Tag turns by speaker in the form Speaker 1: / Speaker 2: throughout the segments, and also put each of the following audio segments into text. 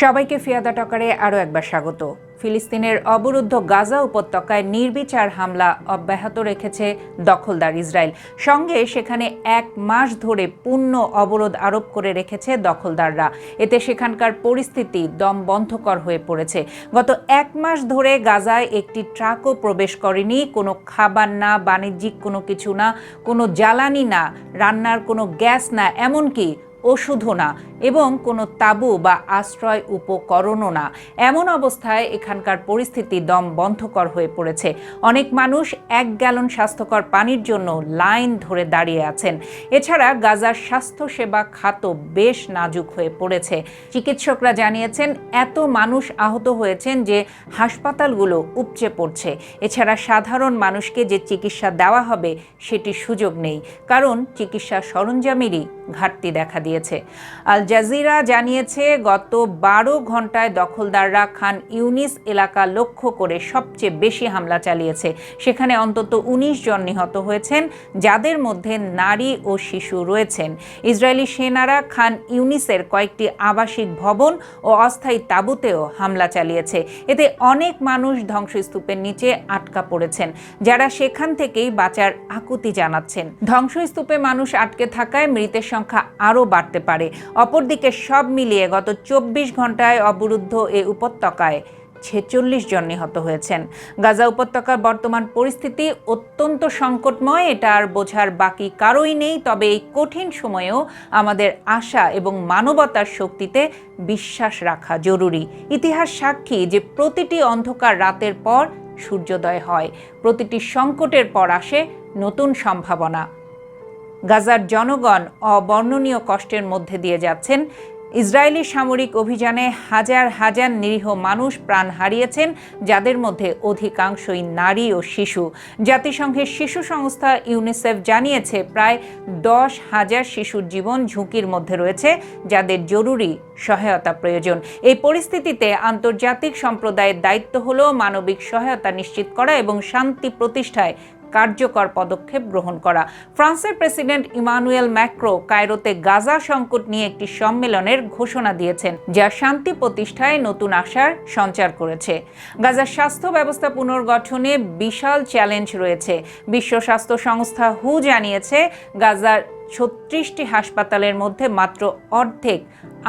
Speaker 1: সবাইকে ফিয়াদা টকারে আরও একবার স্বাগত। ফিলিস্তিনের অবরুদ্ধ গাজা উপত্যকায় নির্বিচার হামলা অব্যাহত রেখেছে দখলদার ইসরায়েল। সঙ্গে সেখানে এক মাস ধরে পূর্ণ অবরোধ আরোপ করে রেখেছে দখলদাররা। এতে সেখানকার পরিস্থিতি দম বন্ধকর হয়ে পড়েছে। গত এক মাস ধরে গাজায় একটি ট্রাকও প্রবেশ করেনি। কোনো খাবার না, বাণিজ্যিক কোনো কিছু না, কোনো জ্বালানি না, রান্নার কোনো গ্যাস না, এমনকি ওষুধও না এবং কোনো তাঁবু বা আশ্রয় উপকরণও না। এমন অবস্থায় এখানকার পরিস্থিতি দম বন্ধকর হয়ে পড়েছে। অনেক মানুষ এক গ্যালন স্বাস্থ্যকর পানির জন্য লাইন ধরে দাঁড়িয়ে আছেন। এছাড়া গাজার স্বাস্থ্যসেবা খাত বেশ নাজুক হয়ে পড়েছে। চিকিৎসকরা জানিয়েছেন, এত মানুষ আহত হয়েছেন যে হাসপাতালগুলো উপচে পড়ছে। এছাড়া সাধারণ মানুষকে যে চিকিৎসা দেওয়া হবে সেটি সুযোগ নেই। কারণ চিকিৎসা সরঞ্জামেরই ঘাটতি দেখা দিয়েছে। আল জাজিরা জানিয়েছে, গত বারো ঘন্টায় দখলদাররা খান ইউনিস এলাকা লক্ষ্য করে সবচেয়ে বেশি হামলা চালিয়েছে। সেখানে অন্তত ১৯ জন নিহত হয়েছেন, যাদের মধ্যে নারী ও শিশু রয়েছেন। ইসরায়েলি সেনারা খান ইউনিসের কয়েকটি আবাসিক ভবন ও অস্থায়ী তাঁবুতেও হামলা চালিয়েছে। এতে অনেক মানুষ ধ্বংসস্তূপের নিচে আটকা পড়েছেন, যারা সেখান থেকেই বাঁচার আকুতি জানাচ্ছেন। ধ্বংসস্তূপে মানুষ আটকে থাকায় মৃতের সংখ্যা আরও বাড়তে পারে। অপরদিকে সব মিলিয়ে গত চব্বিশ ঘন্টায় অবরুদ্ধ এ উপত্যকায় ছেচল্লিশ জন নিহত হয়েছেন। গাজা উপত্যকার বর্তমান পরিস্থিতি অত্যন্ত সংকটময়, এটা আর বোঝার বাকি কারোই নেই। তবে এই কঠিন সময়েও আমাদের আশা এবং মানবতার শক্তিতে বিশ্বাস রাখা জরুরি। ইতিহাস সাক্ষী যে প্রতিটি অন্ধকার রাতের পর সূর্যোদয় হয়। প্রতিটি সংকটের পর আসে নতুন সম্ভাবনা। গাজার জনগণ অবর্ণনীয় কষ্টের মধ্যে দিয়ে যাচ্ছেন। ইসরায়েলি সামরিক অভিযানে হাজার হাজার নিরীহ মানুষ প্রাণ হারিয়েছেন, যাদের মধ্যে অধিকাংশই নারী ও শিশু। জাতিসংঘের শিশু সংস্থা ইউনিসেফ জানিয়েছে, প্রায় দশ হাজার শিশুর জীবন ঝুঁকির মধ্যে রয়েছে, যাদের জরুরি সহায়তা প্রয়োজন। এই পরিস্থিতিতে আন্তর্জাতিক সম্প্রদায়ের দায়িত্ব হল মানবিক সহায়তা নিশ্চিত করা এবং শান্তি প্রতিষ্ঠায় কার্যকর পদক্ষেপ গ্রহণ করা। ফ্রান্সের প্রেসিডেন্ট ইমানুয়েল ম্যাক্রো কায়রোতে গাজা সংকট নিয়ে একটি সম্মেলনের ঘোষণা দিয়েছেন, যা শান্তি প্রতিষ্ঠায় নতুন আশার সঞ্চার করেছে। গাজার স্বাস্থ্য ব্যবস্থা পুনর্গঠনে বিশাল চ্যালেঞ্জ রয়েছে। বিশ্ব স্বাস্থ্য সংস্থা হু জানিয়েছে, গাজার ছত্রিশটি হাসপাতালের মধ্যে মাত্র অর্ধেক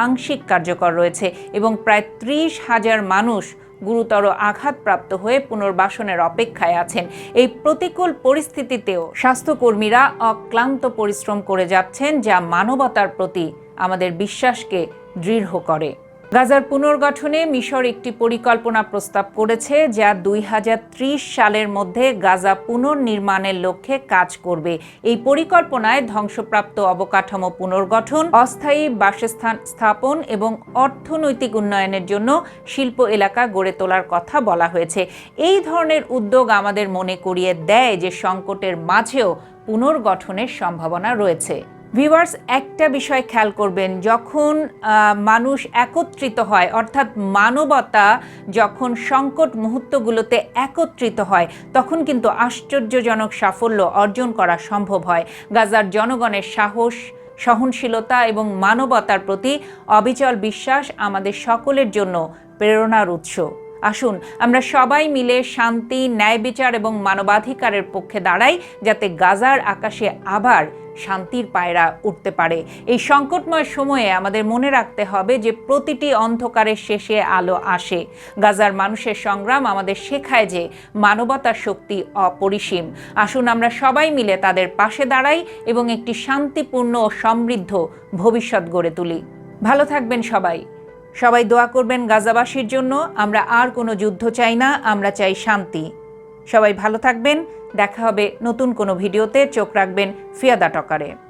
Speaker 1: আংশিক কার্যকর রয়েছে এবং প্রায় ত্রিশ হাজার মানুষ গুরুতর আঘাতপ্রাপ্ত হয়ে পুনর্বাসনের অপেক্ষায় আছেন। এই প্রতিকূল পরিস্থিতিতেও স্বাস্থ্যকর্মীরা অক্লান্ত পরিশ্রম করে যাচ্ছেন, যা মানবতার প্রতি আমাদের বিশ্বাসকে দৃঢ় করে। গাজার পুনর্গঠনে মিশর একটি পরিকল্পনা প্রস্তাব করেছে যা দুই হাজার ত্রিশ সালের মধ্যে গাজা পুনর্নির্মাণের লক্ষ্যে কাজ করবে। এই পরিকল্পনায় ধ্বংসপ্রাপ্ত অবকাঠামো পুনর্গঠন, অস্থায়ী বাসস্থান স্থাপন এবং অর্থনৈতিক উন্নয়নের জন্য শিল্প এলাকা গড়ে তোলার কথা বলা হয়েছে। এই ধরনের উদ্যোগ আমাদের মনে করিয়ে দেয় যে সংকটের মাঝেও পুনর্গঠনের সম্ভাবনা রয়েছে। ভিউয়ার্স একটা বিষয় খেয়াল করবেন, যখন মানুষ একত্রিত হয়, অর্থাৎ মানবতা যখন সংকট মুহূর্তগুলোতে একত্রিত হয়, তখন কিন্তু আশ্চর্যজনক সাফল্য অর্জন করা সম্ভব হয়। গাজার জনগণের সাহস, সহনশীলতা এবং মানবতার প্রতি অবিচল বিশ্বাস আমাদের সকলের জন্য প্রেরণার উৎস। আসুন, আমরা সবাই মিলে শান্তি, ন্যায় বিচার এবং মানবাধিকারের পক্ষে দাঁড়াই, যাতে গাজার আকাশে আবার শান্তির পায়রা উঠতে পারে। এই সংকটময় সময়ে আমাদের মনে রাখতে হবে যে প্রতিটি অন্ধকারের শেষে আলো আসে। গাজার মানুষের সংগ্রাম আমাদের শেখায় যে মানবতার শক্তি অপরিসীম। আসুন আমরা সবাই মিলে তাদের পাশে দাঁড়াই এবং একটি শান্তিপূর্ণ ও সমৃদ্ধ ভবিষ্যৎ গড়ে তুলি। ভালো থাকবেন সবাই। সবাই দোয়া করবেন গাজাবাসীর জন্য, আমরা আর কোনো যুদ্ধ চাই না, আমরা চাই শান্তি। সবাই ভালো থাকবেন দেখা হবে নতুন কোনো ভিডিওতে। চোখ রাখবেন ফিয়াদা টকারে।